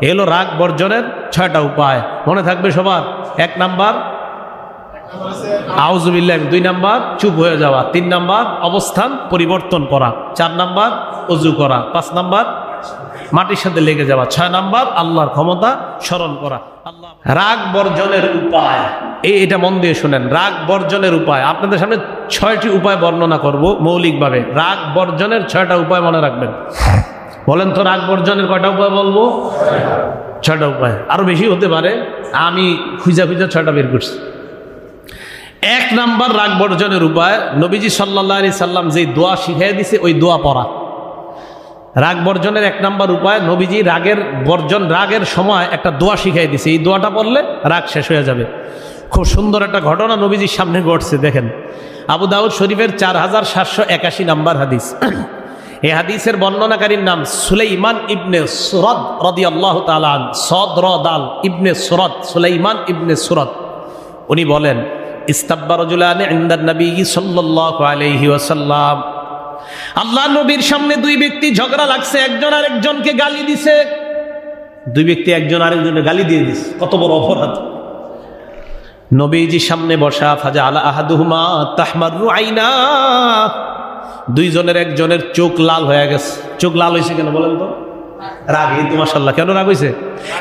এলো রাগ বর্জনের ছয়টা উপায়। মনে থাকবে সবার? এক নাম্বার আউজুবিল্লাহ দুই নাম্বার, চুপ হয়ে যাওয়া। তিন নাম্বার, অবস্থান পরিবর্তন করা। চার নাম্বার অজু করা। পাঁচ নাম্বার, মাটির সাথে লেগে যাওয়া। ছয় নাম্বার, আল্লাহর ক্ষমতা স্মরণ করা। আল্লাহ রাগ বর্জনের উপায়। এই এটা মন দিয়ে শুনেন। রাগ বর্জনের উপায়। আপনাদের সামনে ছয়টি উপায় বর্ণনা করব মৌলিকভাবে। রাগ বর্জনের ছয়টা উপায় মনে রাখবেন। বলেন তো রাগ বর্জনের কয়টা উপায় বলব? ছয়টা উপায়। আরও বেশি হতে পারে, আমি খুঁজা খুঁজা ছয়টা বের করছি। এক নাম্বার রাগ বর্জনের উপায়, নবীজি সাল্লাহ আলি সাল্লাম যে দোয়া শিখাই দিছে, ওই দোয়া পড়া। রাগ বর্জনের এক নাম্বার উপায়, নবীজি রাগের বর্জন, রাগের সময় একটা দোয়া শিখাই দিছে। এই দোয়াটা পড়লে রাগ শেষ হয়ে যাবে। খুব সুন্দর একটা ঘটনা নবীজির সামনে ঘটছে, দেখেন। আবু দাউদ শরীফের চার হাজার সাতশো একাশি নাম্বার হাদিস। এই হাদিসের বর্ণনাকারীর নাম সুলাইমান ইবনে সুরদ রদি আল্লাহ তালান সদ রদাল ইবনে সুরদ, সুলাইমান ইবনে সুরদ। উনি বলেন ইস্তাব্বারজুলানে ইন্দার নবী সাল্লাল্লাহু আলাইহি ওয়াসাল্লাম। আল্লাহ নবীর সামনে দুই ব্যক্তি ঝগড়া লাগছে, একজন আরেকজনকে গালি দিছে। দুই ব্যক্তি একজন আরেকজনের গালি দিয়ে দিছে, কত বড় অপরাধ। নবীজির সামনে বসা ফাজা আলা আহাদুহুমা আইনা। দুইজনের একজনের চোখ লাল হয়ে গেছে। চোখ লাল হয়েছে কেন বলেন তো? রাগ, এই তো মাসাল্লাহ কেন রাগ হয়েছে?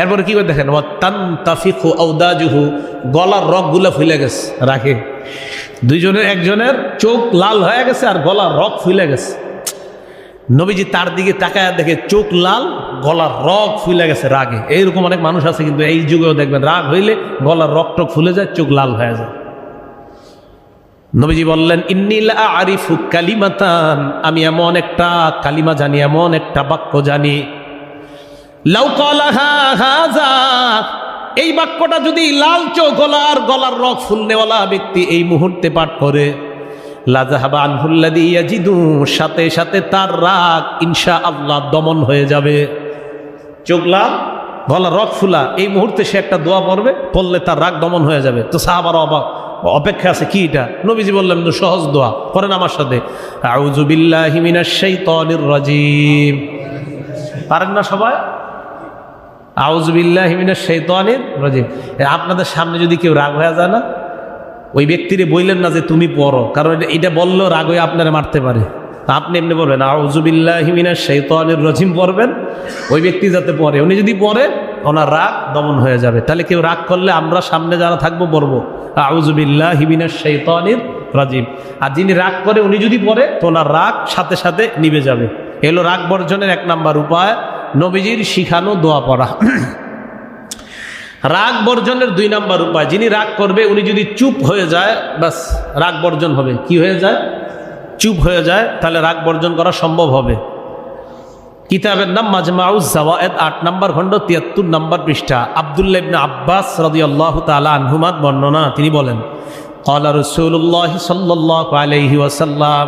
এরপরে কি করে দেখেন? তান তাফিকু আউদাজুহু গলার রগগুলো ফুলে গেছে রাগে। দুইজনের একজনের চোখ লাল হয়ে গেছে আর গলার রগ ফুলে গেছে। নবীজি তার দিকে তাকায় দেখে চোখ লাল, গলার রগ ফুলে গেছে রাগে। এইরকম অনেক মানুষ আছে কিন্তু এই যুগেও দেখবেন, রাগ হইলে গলার রগ টক ফুলে যায়, চোখ লাল হয়ে যায়। নবীজি বললেন, ইন্নিলা আরিফু কালিমাতান। আমি এমন একটা কালিমা জানি, এমন একটা বাক্য জানি। এই বাক্যটা যদি লাল গলার গলার রগ ফুলনেওয়ালা ব্যক্তি এই মুহূর্তে পাঠ করে। সাথে সাথে তার রাগ ইনশা আল্লাহ দমন হয়ে যাবে। চোখ লাল, গলার রগ ফুলা, এই মুহূর্তে সে একটা দোয়া পড়বে, পড়লে তার রাগ দমন হয়ে যাবে। তো সাহাবার অবাক। অপেক্ষা আছে কি এটা নবীজি বললেন তো সহজ দোয়া, করেন আমার সাথে। রাজিম। পারেন না সবাই? আউজবিল্লাহ হিমিনের শৈতানির রাজিম। আপনাদের সামনে যদি কেউ রাগ হয়ে যায় না, ওই ব্যক্তিরে বললেন না যে তুমি পড়ো, কারণ এটা- বললেও রাগ হয়ে আপনারা মারতে পারে। আপনি এমনি বলবেন আউজুবিল্লাহ হিমিনের শৈতানির রজিম পড়বেন? ওই ব্যক্তি যাতে পড়ে। উনি যদি পড়ে ওনার রাগ দমন হয়ে যাবে। তাহলে কেউ রাগ করলে আমরা সামনে যারা থাকব পড়ব আউজুবিল্লাহ হিমিনের শৈতানির রাজিম। আর যিনি রাগ করে উনি যদি পড়ে, তো ওনার রাগ সাথে সাথে নিভে যাবে। এলো রাগ বর্জনের এক নাম্বার উপায়, নবীজির শিখানো দোয়া পড়া। রাগ বর্জনের দুই নাম্বার উপায়, যিনি রাগ করবে, উনি যদি চুপ হয়ে যায় বাস রাগ বর্জন হবে। কি হয়ে যায়? চুপ হয়ে যায়, তাহলে রাগ বর্জন করা সম্ভব হবে। কিতাবের নাম মাজমাউজ জাওয়ায়েদ, আট নম্বর খণ্ড, তিয়াত্তর নম্বর পৃষ্ঠা। আবদুল্লাহ ইবনে আব্বাস রাদিয়াল্লাহু তাআলা আনহুমাত বর্ণনা, তিনি বলেন কলা রসুল্লাহ সাল্লাহ আলহি ওয়াসাল্লাম,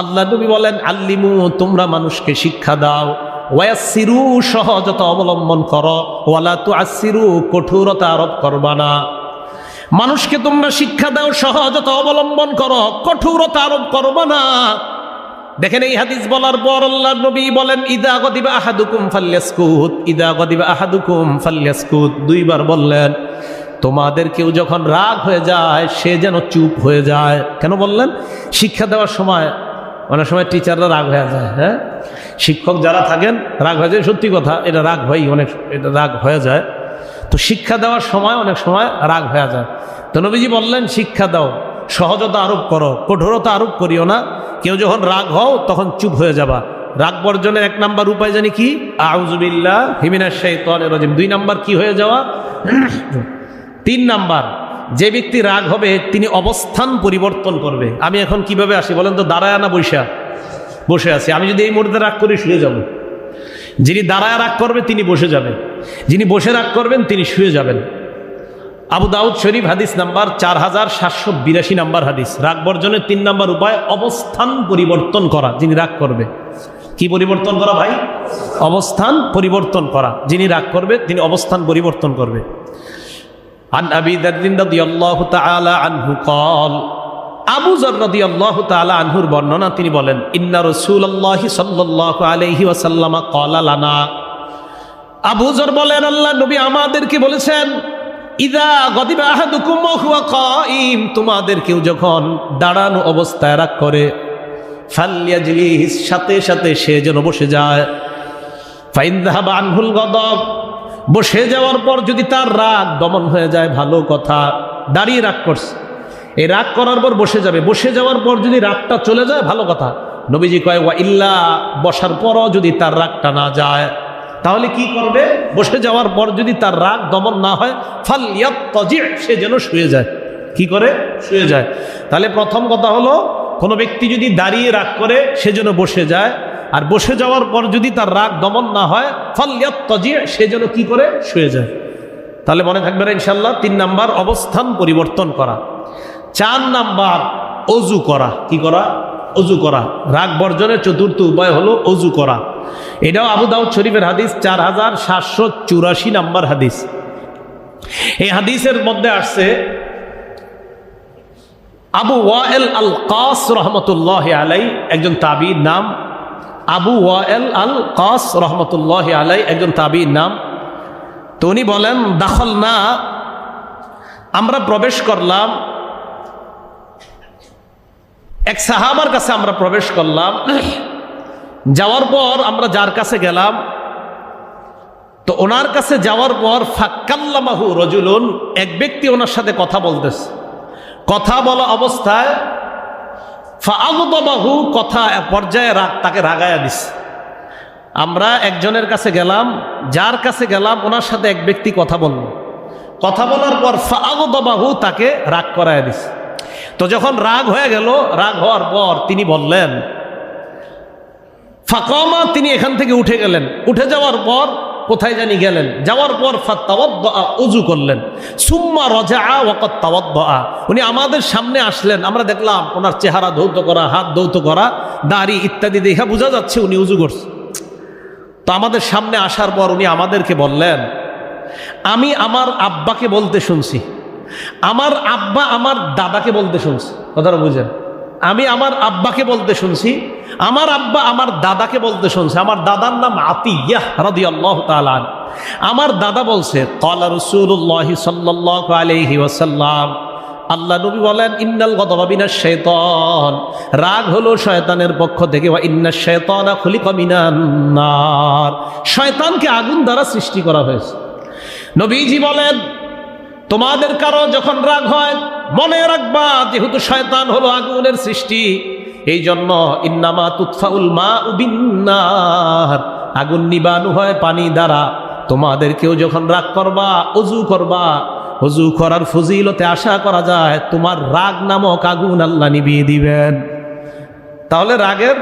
আল্লাহ নবী বলেন, আল্লিমু, তোমরা মানুষকে শিক্ষা দাও ওয়াসিরু সহজতা অবলম্বন করো, ওয়ালা তু আসিরু কঠোরতা আরোপ করবা না। মানুষকে তোমরা শিক্ষা দাও, সহজতা অবলম্বন করো, কঠোরতা আরোপ করবা না। দেখেন এই হাদিস বলার পর আল্লাহ নবী বলেন, ইদা গদিবা আহাদুকুম ফাল্যাসকুত ইদা গদিবা আহাদুকুম ফাল্যাসকুত দুইবার বললেন, তোমাদের কেউ যখন রাগ হয়ে যায়, সে যেন চুপ হয়ে যায়। কেন বললেন? শিক্ষা দেওয়ার সময় অনেক সময় টিচাররা রাগ হয়ে যায় হ্যাঁ? শিক্ষক যারা থাকেন, রাগ হয়ে যায়, সত্যি কথা, এটা রাগ হয়, অনেক এটা রাগ হয়ে যায়। তো শিক্ষা দেওয়ার সময় অনেক সময় রাগ হয়ে যায়। তো নবীজি বললেন, শিক্ষা দাও, সহজতা আরোপ করো, কঠোরতা আরোপ করিও না। কেউ যখন রাগ হও, তখন চুপ হয়ে যাবা। রাগ বর্জনের এক নাম্বার উপায় জানি কি? আউজুবিল্লাহ হিমিনা শাইতানির রাজিম। দুই নাম্বার কি হয়ে যাওয়া? তিন নাম্বার, যে ব্যক্তি রাগ হবে, তিনি অবস্থান পরিবর্তন করবে। আমি এখন কীভাবে আসি বলেন তো? দাঁড়ায় না বৈশা বসে আছি। আমি যদি এই মুহূর্তে রাগ করি, শুয়ে যাব। যিনি দাঁড়ায় রাগ করবে, তিনি বসে যাবেন। যিনি বসে রাগ করবেন, তিনি শুয়ে যাবেন। আবু দাউদ শরীফ হাদিস নাম্বার চার হাজার সাতশো বিরাশি নাম্বার হাদিস রাগ বর্জনের তিন নাম্বার উপায় অবস্থান পরিবর্তন করা যিনি রাগ করবে কি পরিবর্তন করা ভাই অবস্থান পরিবর্তন করা যিনি রাগ করবে তিনি অবস্থান পরিবর্তন করবে عن أبي ذر رضي الله تعالى عنه قال আবু জর রদি আল্লাহ তালা আনহুর বর্ণনা তিনি বলেন ইন্না রসুল আল্লাহ সাল্লাহ আলহি ওয়াসাল্লামা কলা লানা আবুজর বলেন আল্লাহ নবী আমাদেরকে বলেছেন ইদা ওয়া হুয়া কেউ যখন দাঁড়ানো অবস্থায় রাগ করে সাথে সাথে সে যেন বসে যায়। গদব, বসে যাওয়ার পর যদি তার রাগ দমন হয়ে যায়, ভালো কথা, দাঁড়িয়ে রাগ করছে। এই রাগ করার পর বসে যাবে। বসে যাওয়ার পর যদি রাগটা চলে যায়, ভালো কথা। নবীজি কয় ইল্লা, বসার পরও যদি তার রাগটা না যায় তাহলে কি করবে? বসে যাওয়ার পর যদি তার রাগ দমন না হয় ফাল সে যেন শুয়ে যায়। কি করে? শুয়ে যায়। তাহলে প্রথম কথা হলো, কোনো ব্যক্তি যদি দাঁড়িয়ে রাগ করে, সে যেন বসে যায়। আর বসে যাওয়ার পর যদি তার রাগ দমন না হয় ফাল ইয়াত্তাজি সে যেন কি করে? শুয়ে যায়। তাহলে মনে থাকবে না ইনশাল্লাহ তিন নাম্বার অবস্থান পরিবর্তন করা। চার নাম্বার অজু করা। কি করা? অজু করা। রাগ বর্জনের চতুর্থ উপায় হলো অজু করা। এটাও আবু দাউদ শরীফের হাদিস, চার হাজার সাতশো চুরাশি নাম্বার হাদিস। এই হাদিসের মধ্যে আসছে, আবু ওয়াএল আল কাস রহমতুল্লাহ আলাই একজন তাবির নাম। আবু ওয়াএল আল কাস রহমতুল্লাহ আলাই একজন তাবির নাম। তো উনি বলেন দাখল না আমরা প্রবেশ করলাম এক সাহাবার কাছে আমরা প্রবেশ করলাম। যাওয়ার পর আমরা যার কাছে গেলাম, তো ওনার কাছে যাওয়ার পর ফাক্কাল্লামাহু রজুলুন, এক ব্যক্তি ওনার সাথে কথা বলতেছে। কথা বলা অবস্থায় ফাআগদাবাহু কথা পর্যায়ে রাগ, তাকে রাগায়া দিছে। আমরা একজনের কাছে গেলাম, যার কাছে গেলাম, ওনার সাথে এক ব্যক্তি কথা বলল। কথা বলার পর ফাআগদাবাহু তাকে রাগ করায় দিছে। তো যখন রাগ হয়ে গেল, রাগ হওয়ার পর তিনি বললেন, ফাকমা তিনি এখান থেকে উঠে গেলেন। উঠে যাওয়ার পর কোথায় জানি গেলেন। যাওয়ার পর উজু করলেন। সুম্মা রজা ওকত উনি আমাদের সামনে আসলেন। আমরা দেখলাম ওনার চেহারা ধৌত করা, হাত ধৌত করা, দাড়ি ইত্যাদি দেখা বোঝা যাচ্ছে উনি উজু করছে। তো আমাদের সামনে আসার পর উনি আমাদেরকে বললেন, আমি আমার আব্বাকে বলতে শুনছি। আমার আব্বা আমার দাদাকে বলতে শুনছি। কথাটা বুঝেন আমি আমার আব্বাকে বলতে শুনছি, আমার আব্বা আমার দাদাকে বলতে শুনছে। আমার দাদার নাম আতিয়া রাদি আমার দাদা বলছে আল্লাহ নবী বলেন, ইন্নাল গতবাবিনা শৈতন রাগ হলো শয়তানের পক্ষ থেকে বা ইন্না শৈতনা খুলি কমিনার শয়তানকে আগুন দ্বারা সৃষ্টি করা হয়েছে। নবীজি বলেন তোমাদের কারও যখন রাগ হয়, মনে রাখবা যেহেতু শয়তান হলো আগুনের সৃষ্টি এই জন্য ইন্নামা তুৎফাউল মা উবিন্নার আগুন নিবানু হয় পানি দ্বারা। তোমাদের কেউ যখন রাগ করবা, অজু করবা, অজু করার ফজিলতে আশা করা যায়, তোমার রাগ নামক আগুন আল্লাহ নিবিয়ে দিবেন। তাহলে রাগের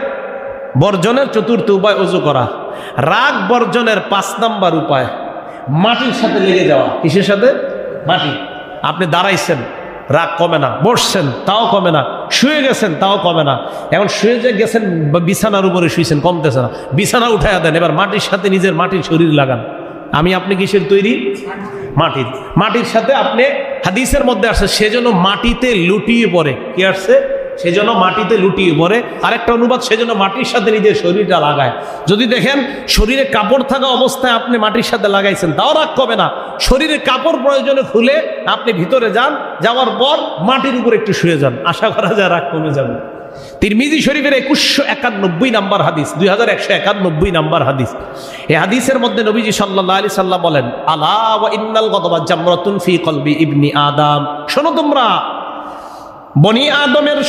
বর্জনের চতুর্থ উপায় অজু করা। রাগ বর্জনের পাঁচ নাম্বার উপায়, মাটির সাথে লেগে যাওয়া। কিসের সাথে? মাটি। আপনি দাঁড়াইছেন, রাগ কমে না, বসছেন, তাও কমে না, শুয়ে গেছেন, তাও কমে না। এখন শুয়ে যে গেছেন বিছানার উপরে শুয়েছেন কমতেছে না। বিছানা উঠাইয়া দেন, এবার মাটির সাথে নিজের মাটির শরীর লাগান। আমি আপনি কিসের তৈরি? মাটির। মাটির সাথে আপনি হাদিসের মধ্যে আসছে সেজন্য মাটিতে লুটিয়ে পড়ে। কি আসছে? সেজন্য মাটিতে লুটিয়ে পড়ে আরেকটা অনুবাদ, সেজন্য মাটির সাথে নিজের শরীরটা লাগায়। যদি দেখেন, শরীরে কাপড় থাকা অবস্থায় আপনি মাটির সাথে লাগাইছেন, তাও রাগ কমে না। শরীরে কাপড় প্রয়োজনে খুলে আপনি ভিতরে যান, যাওয়ার পর মাটির উপর একটু শুয়ে যান। আশা করা যায় রাগ কমে যাবে। তিরমিজি শরীফের একুশশো একানব্বই নাম্বার হাদিস, দুই হাজার একশো একানব্বই নাম্বার হাদিস। এই হাদিসের মধ্যে নবীজি সাল্লাহ আলি সাল্লাম বলেন আল্লাহ ইন্নাল গতবা জামরতুন ফি কলবি ইবনি আদাম। শোনো তোমরা বনি আদমের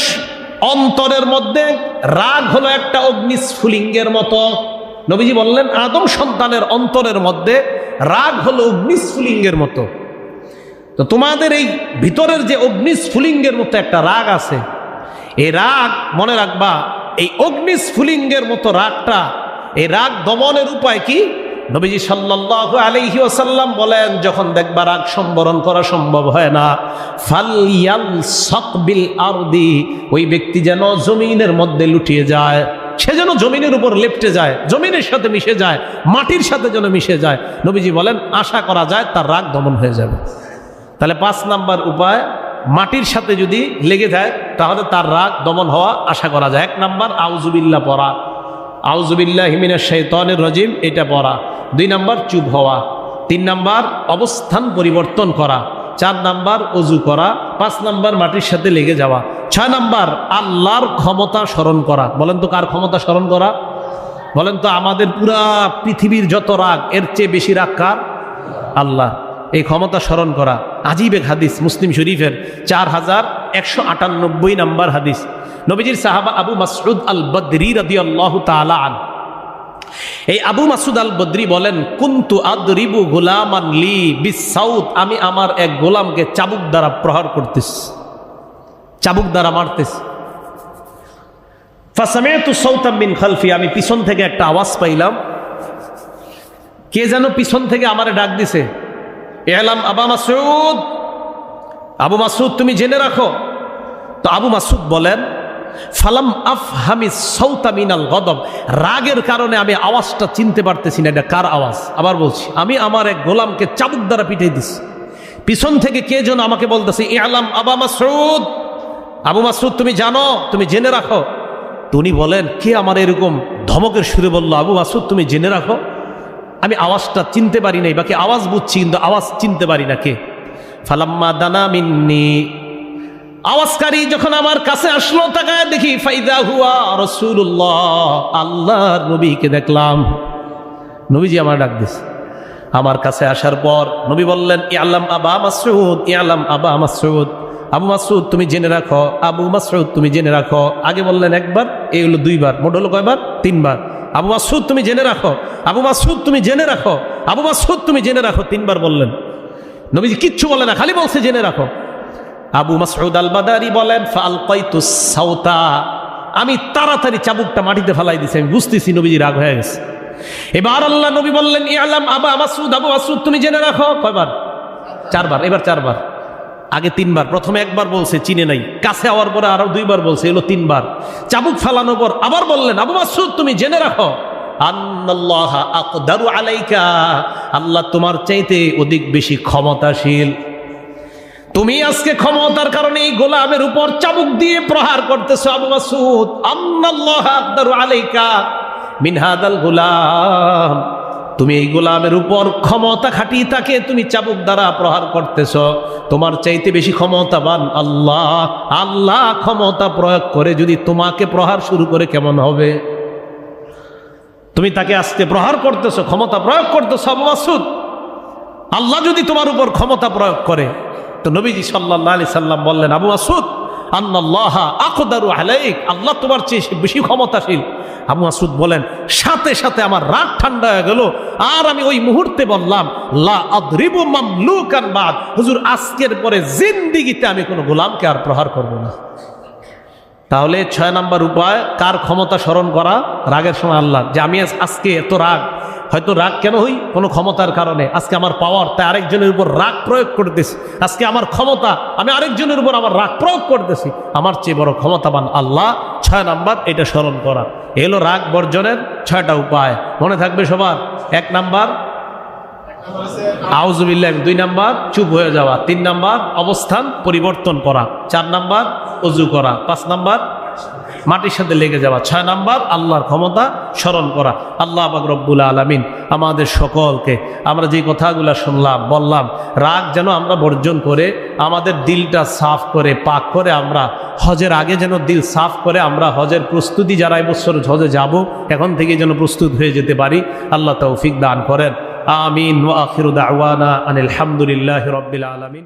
অন্তরের মধ্যে রাগ হলো একটা অগ্নিস্ফুলিঙ্গের মতো। নবীজি বললেন, আদম সন্তানের অন্তরের মধ্যে রাগ হলো অগ্নিস্ফুলিঙ্গের মতো। তো তোমাদের এই ভিতরের যে অগ্নিস্ফুলিঙ্গের মতো একটা রাগ আছে, এই রাগ, মনে রাখবা, এই অগ্নিস্ফুলিঙ্গের মতো রাগটা, এই রাগ দমনের উপায় কি? নবীজি সাল্লাহ আলহি ওসাল্লাম বলেন, যখন দেখবার রাগ সম্বরণ করা সম্ভব হয় না ফালিয়াল সকবিল আরদি, ওই ব্যক্তি যেন জমিনের মধ্যে লুটিয়ে যায়। সে যেন জমিনের উপর লেপটে যায়, জমিনের সাথে মিশে যায়, মাটির সাথে যেন মিশে যায়। নবীজি বলেন, আশা করা যায় তার রাগ দমন হয়ে যাবে। তাহলে পাঁচ নাম্বার উপায়, মাটির সাথে যদি লেগে যায়, তাহলে তার রাগ দমন হওয়া আশা করা যায়। এক নাম্বার আউজুবিল্লা পড়া। আউজুবিল্লাহ হিমিনের শৈতনের রজিম, এটা পড়া। দুই নাম্বার, চুপ হওয়া। তিন নাম্বার, অবস্থান পরিবর্তন করা। চার নাম্বার, অজু করা। পাঁচ নাম্বার, মাটির সাথে লেগে যাওয়া। ছয় নাম্বার, আল্লাহর ক্ষমতা স্মরণ করা। বলেন তো কার ক্ষমতা স্মরণ করা? বলেন তো আমাদের পুরা পৃথিবীর যত রাগ, এর চেয়ে বেশি রাগ কার? আল্লাহ। এই ক্ষমতা স্মরণ করা। আজীব হাদিস, মুসলিম শরীফের চার হাজার একশো আটানব্বই নাম্বার হাদিস। নবীজির সাহাবা আবু মাসুদ আল বদরি রদি আল্লাহ তালান এই আবু মাসুদ আল বদরি বলেন, কুন্তু আদরিবু গোলামান লি বিসাউদ আমি আমার এক গোলামকে চাবুক দ্বারা প্রহার করতেস চাবুক দ্বারা মারতেস আমি পিছন থেকে একটা আওয়াজ পাইলাম। কে যেন পিছন থেকে আমারে ডাক দিছে, এলাম আবা মাসুদ আবু মাসুদ তুমি জেনে রাখো। তো আবু মাসুদ বলেন ফালাম আফহামি সৌতামিনাল গদব। রাগের কারণে আমি আওয়াজটা চিনতে পারতেছি না, এটা কার আওয়াজ? আবার বলছি, আমি আমার এক গোলামকে চাবুক দ্বারা পিটিয়ে দিছি। পিছন থেকে কে যেন আমাকে বলতেছে এলাম আবা মাসুদ আবু মাসুদ তুমি জানো, তুমি জেনে রাখো। উনি বলেন, কে আমার এরকম ধমকের সুরে বলল, আবু মাসুদ তুমি জেনে রাখো? আমি আওয়াজটা চিনতে পারি নাই, বাকি আওয়াজ বুঝছি, কিন্তু আওয়াজ চিনতে পারি না কে। ফালাম্মা দানা মিন্নি। আওয়াজকারী যখন আমার কাছে আসলো, তাকায় দেখি, ফাইদা হুয়া রসুল্লাহ আল্লাহর নবীকে দেখলাম। নবীজি আমার ডাক দিস আমার কাছে আসার পর নবী বললেন, ইয়ালাম আবা মাসুদ ইয়ালাম আবা মাসুদ আবু মাসুদ তুমি জেনে রাখো। আবু মাসুদ তুমি জেনে রাখো। আগে বললেন একবার, এই হলো দুইবার। মোট হলো কয়বার? তিনবার। আবু মাসুদ তুমি জেনে রাখো। আবু মাসুদ তুমি জেনে রাখো। আবু মাসুদ তুমি জেনে রাখো। তিনবার বললেন। নবীজি কিচ্ছু বলে না, খালি বলছে জেনে রাখো। আবু মাসউদ আল বাদারি বলেন ফাল সাউতা। আমি তাড়াতাড়ি চাবুকটা মাটিতে ফেলাই দিছি, আমি বুঝতেছি নবীজি রাগ হয়ে গেছে। এবার আল্লাহ নবী বললেন, ইয়ালাম আবা মাসুদ আবু মাসুদ তুমি জেনে রাখো। কয়বার? চারবার, এবার চারবার। আগে তিনবার, প্রথমে একবার বলছে, চিনে নাই। কাছে আওয়ার পরে আরও দুইবার বলছে, এলো তিনবার। চাবুক ফালানোর পর আবার বললেন, আবু মাসুদ তুমি জেনে রাখো। আল্লাহ আলাইকা। আল্লাহ তোমার চাইতে অধিক বেশি ক্ষমতাশীল। তুমি আজকে ক্ষমতার কারণে এই গোলামের উপর চাবুক দিয়ে প্রহার করতেছো আবু মাসুদ আল্লাহ আলাইকা মিনহাদাল গোলাম। তুমি এই গোলামের উপর ক্ষমতা খাটিয়ে তাকে তুমি চাবুক দ্বারা প্রহার করতেছ। তোমার চাইতে বেশি ক্ষমতাবান আল্লাহ। আল্লাহ ক্ষমতা প্রয়োগ করে যদি তোমাকে প্রহার শুরু করে কেমন হবে? তুমি তাকে আজকে প্রহার করতেছ, ক্ষমতা প্রয়োগ করতেছ মাসুদ আল্লাহ যদি তোমার উপর ক্ষমতা প্রয়োগ করে তো নবীজি সাল্লাহ আলি সাল্লাম বললেন, আবু মাসুদ আন্নাল্লাহ আকদারু আলাইক, আল্লাহ তোমার চেয়ে বেশি ক্ষমতাশীল। আবু মাসুদ বলেন, সাথে সাথে আমার রাগ ঠান্ডা হয়ে গেল, আর আমি ওই মুহূর্তে বললাম, লা আদরিবু মামলুকান বাদ, হুজুর, আজকের পরে জিন্দিগিতে আমি কোনো গোলামকে আর প্রহার করব না। তাহলে ছয় নাম্বার উপায়, কার ক্ষমতা স্মরণ করা? রাগের সময় আল্লাহ, যে আমি আজ- আজকে এত রাগ হয়তো রাগ কেন হই? কোনো ক্ষমতার কারণে। আজকে আমার পাওয়ার তাই আরেকজনের উপর রাগ প্রয়োগ করতেছি। আজকে আমার ক্ষমতা, আমি আরেকজনের উপর আমার রাগ প্রয়োগ করতেছি। আমার চেয়ে বড় ক্ষমতাবান আল্লাহ, ছয় নাম্বার, এটা স্মরণ করা। এলো রাগ বর্জনের ছয়টা উপায়। মনে থাকবে সবার? এক নাম্বার আউজুবিল্লাহ দুই নাম্বার, চুপ হয়ে যাওয়া। তিন নাম্বার, অবস্থান পরিবর্তন করা। চার নাম্বার অজু করা। পাঁচ নাম্বার মাটির সাথে লেগে যাওয়া ছয় নাম্বার, আল্লাহর ক্ষমতা স্মরণ করা। আল্লাহ আবাক রব্বুল আলমিন আমাদের সকলকে, আমরা যে কথাগুলো শুনলাম, বললাম, রাগ যেন আমরা বর্জন করে, আমাদের দিলটা সাফ করে, পাক করে আমরা, হজের আগে যেন দিল সাফ করে আমরা, হজের প্রস্তুতি যারা এবছর হজে যাব, এখন থেকে যেন প্রস্তুত হয়ে যেতে পারি। আল্লাহ তৌফিক দান করেন। আমিন ওয়া আখিরু আনিল হামদুলিল্লাহি রাব্বিল আলামিন।